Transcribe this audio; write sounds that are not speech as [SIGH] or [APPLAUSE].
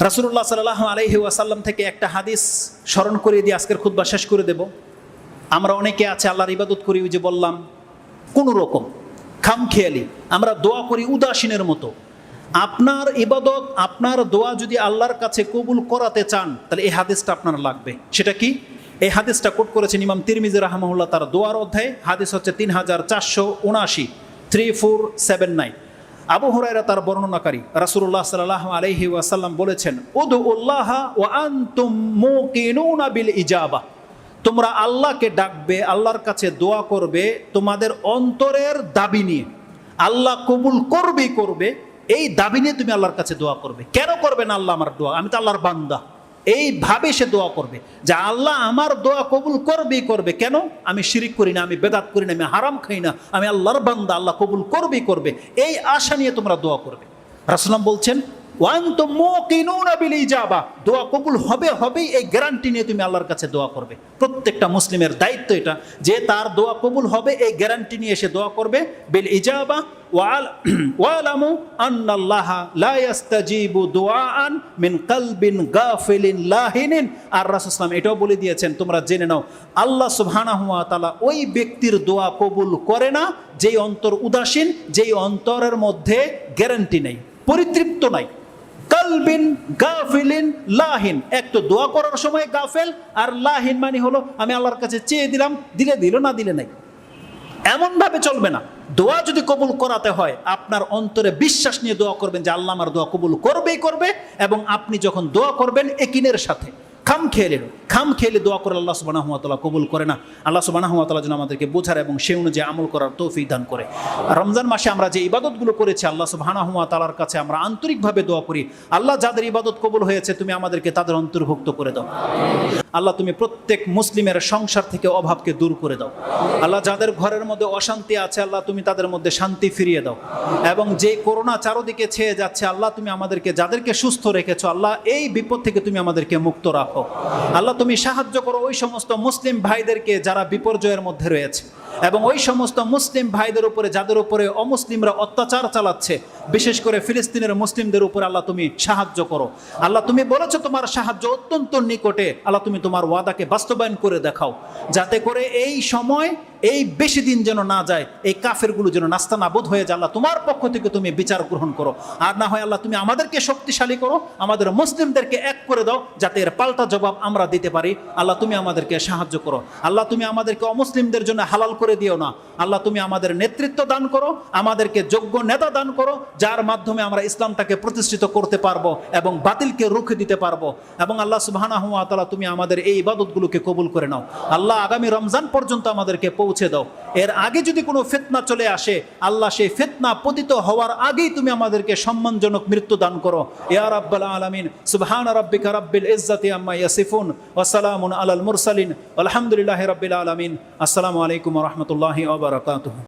রাসুল্লাহ সাল্লাহ আলহি ওয়াসাল্লাম থেকে একটা হাদিস স্মরণ করিয়ে দিয়ে আজকের খুদ্া শেষ করে দেব। আমরা অনেকে আছে, আল্লাহর ইবাদত করি, ওই যে বললাম, কোনো রকম খামখেয়ালি। আমরা দোয়া করি উদাসীনের মতো। আপনার ইবাদত, আপনার দোয়া যদি আল্লাহর কাছে কবুল করাতে চান, তাহলে এই হাদিসটা আপনার লাগবে। সেটা কি? এই হাদিসটা কোট করেছেন ইমাম তিরমিজি রাহমাহুল্লাহ তার দোয়ার অধ্যায়। হাদিস হচ্ছে তিন হাজার চারশো উনআশি three four seven nine Abu Hurairah তার বর্ণনাকারী রাসুল্লাহ সাল্লাহ আলহি ওয়াসাল্লাম বলেছেন উদু উল্লাহ ও আন তুমিল ইজাবা। তোমরা আল্লাহকে ডাকবে, আল্লাহর কাছে দোয়া করবে তোমাদের অন্তরের দাবি নিয়ে। আল্লাহ কবুল করবেই করবে, এই দাবি নিয়ে তুমি আল্লাহর কাছে দোয়া করবে। কেন করবে না আল্লাহ আমার দোয়া? আমি তো আল্লাহর বান্দা। এইভাবে সে দোয়া করবে যে আল্লাহ আমার দোয়া কবুল করবেই করবে। কেন? আমি শিরিক করি না, আমি বেদাত করি না, আমি হারাম খাই না, আমি আল্লাহর বান্দা, আল্লাহ কবুল করবেই করবে। এই আশা নিয়ে তোমরা দোয়া করবে। রাসুলাম বলছেন ওয়ান তো বিল ইজাবা। দোয়া কবুল হবে, হবেই, এই গ্যারান্টি নিয়ে তুমি আল্লাহর কাছে দোয়া করবে। প্রত্যেকটা মুসলিমের দায়িত্ব এটা, যে তার দোয়া কবুল হবে, এই গ্যারান্টি নিয়ে এসে দোয়া করবে। বিল ইজাবা, ওয়াল, [CLEARS THROAT] ওয়ালামু আন্নাল্লাহ লা ইয়াস্তাজিবু দুআআন মিন কলবিন গাফিলিন লাহিনিন। আর রাসূল এটাও বলে দিয়েছেন, তোমরা জেনে নাও, আল্লাহ সুবহানাহু ওয়া তাআলা ওই ব্যক্তির দোয়া কবুল করে না, যেই অন্তর উদাসীন, যেই অন্তরের মধ্যে গ্যারান্টি নেই, পরিতৃপ্ত নাই। কালবিন গাফিলিন লাহিন। এক তো দোয়া করার সময় গাফেল, আর লাহিন মানে হলো আমি আল্লাহর কাছে চেয়ে দিলাম, দিলে দিল, না দিলে নাই। এমনভাবে চলবে না। দোয়া যদি কবুল করাতে হয়, আপনার অন্তরে বিশ্বাস নিয়ে দোয়া করবেন যে আল্লাহ আমার দোয়া কবুল করবেই করবে, এবং আপনি যখন দোয়া করবেন একিনের সাথে। খাম খেয়ে খাম খেলে দোয়া করে আল্লাহ সুবাহ তালা কবুল করে না। আল্লাহ সুবাহ তালা যেন আমাদেরকে বোঝার এবং সে অনুযায়ী আমল করার তৌফিক দান করে। রমজান মাসে আমরা যে ইবাদতগুলো করেছি, আল্লাহ সুবাহ তালার কাছে আমরা আন্তরিকভাবে দোয়া করি, আল্লাহ যাদের ইবাদত কবুল হয়েছে, তুমি আমাদেরকে তাদের অন্তর্ভুক্ত করে দাও। আল্লাহ তুমি প্রত্যেক মুসলিমের সংসার থেকে অভাবকে দূর করে দাও। আল্লাহ যাদের ঘরের মধ্যে অশান্তি আছে, আল্লাহ তুমি তাদের মধ্যে শান্তি ফিরিয়ে দাও। এবং যে করোনা চারোদিকে ছেয়ে যাচ্ছে, আল্লাহ তুমি আমাদেরকে যাদেরকে সুস্থ রেখেছো, আল্লাহ এই বিপদ থেকে তুমি আমাদেরকে মুক্ত রাখো। আল্লাহ তুমি সাহায্য করো ওই সমস্ত মুসলিম ভাইদেরকে যারা বিপর্যয়ের মধ্যে রয়েছে এবং ওই সমস্ত মুসলিম ভাইদের উপরে, যাদের উপরে অমুসলিমরা অত্যাচার চালাচ্ছে, বিশেষ করে ফিলিস্তিনের মুসলিমদের উপরে আল্লাহ তুমি সাহায্য করো। আল্লাহ তুমি বলেছ তোমার সাহায্য অত্যন্ত নিকটে। আল্লাহ তুমি তোমার ওয়াদাকে বাস্তবায়ন করে দেখাও। যাতে করে এই সময় এই বেশি দিন যেন না যায়, এই কাফেরগুলো যেন নাস্তা হয়ে যায় তোমার পক্ষ থেকে তুমি বিচার গ্রহণ করো। আর না হয় আল্লাহ তুমি আমাদেরকে শক্তিশালী করো, আমাদের মুসলিমদেরকে এক করে দাও, যাতে এর পাল্টা জবাব আমরা দিতে পারি। আল্লাহ তুমি আমাদেরকে সাহায্য করো। আল্লাহ তুমি আমাদেরকে অমুসলিমদের জন্য হালাল করে দিও না। আল্লাহ তুমি আমাদের নেতৃত্ব দান করো, আমাদেরকে যোগ্য নেতা দান করো, যার মাধ্যমে আমরা ইসলামটাকে প্রতিষ্ঠিত করতে পারব এবং বাতিলকে রুখে দিতে পারব। এবং আল্লাহ সুবাহানা হুয়া তালা তুমি আমাদের এই ইবাদতগুলোকে কবুল করে নাও। আল্লাহ আগামী রমজান পর্যন্ত আমাদেরকে পৌঁছে দাও। এর আগে যদি কোনো ফেতনা চলে আসে, আল্লাহ সেই ফেতনা পতিত হওয়ার আগেই তুমি আমাদেরকে সম্মানজনক মৃত্যু দান করো। ইয়া রাব্বাল আলামিন, সুবহান রাব্বিকা রাব্বিল ইজ্জাতি আম্মা ইয়াসিফুন, ওয়া সালামুন আলাল মুরসালিন আলহামদুলিল্লাহি রাব্বিল আলামিন। আসসালামু আলাইকুম রাহমাতুল্লাহি বারাকাতুহু।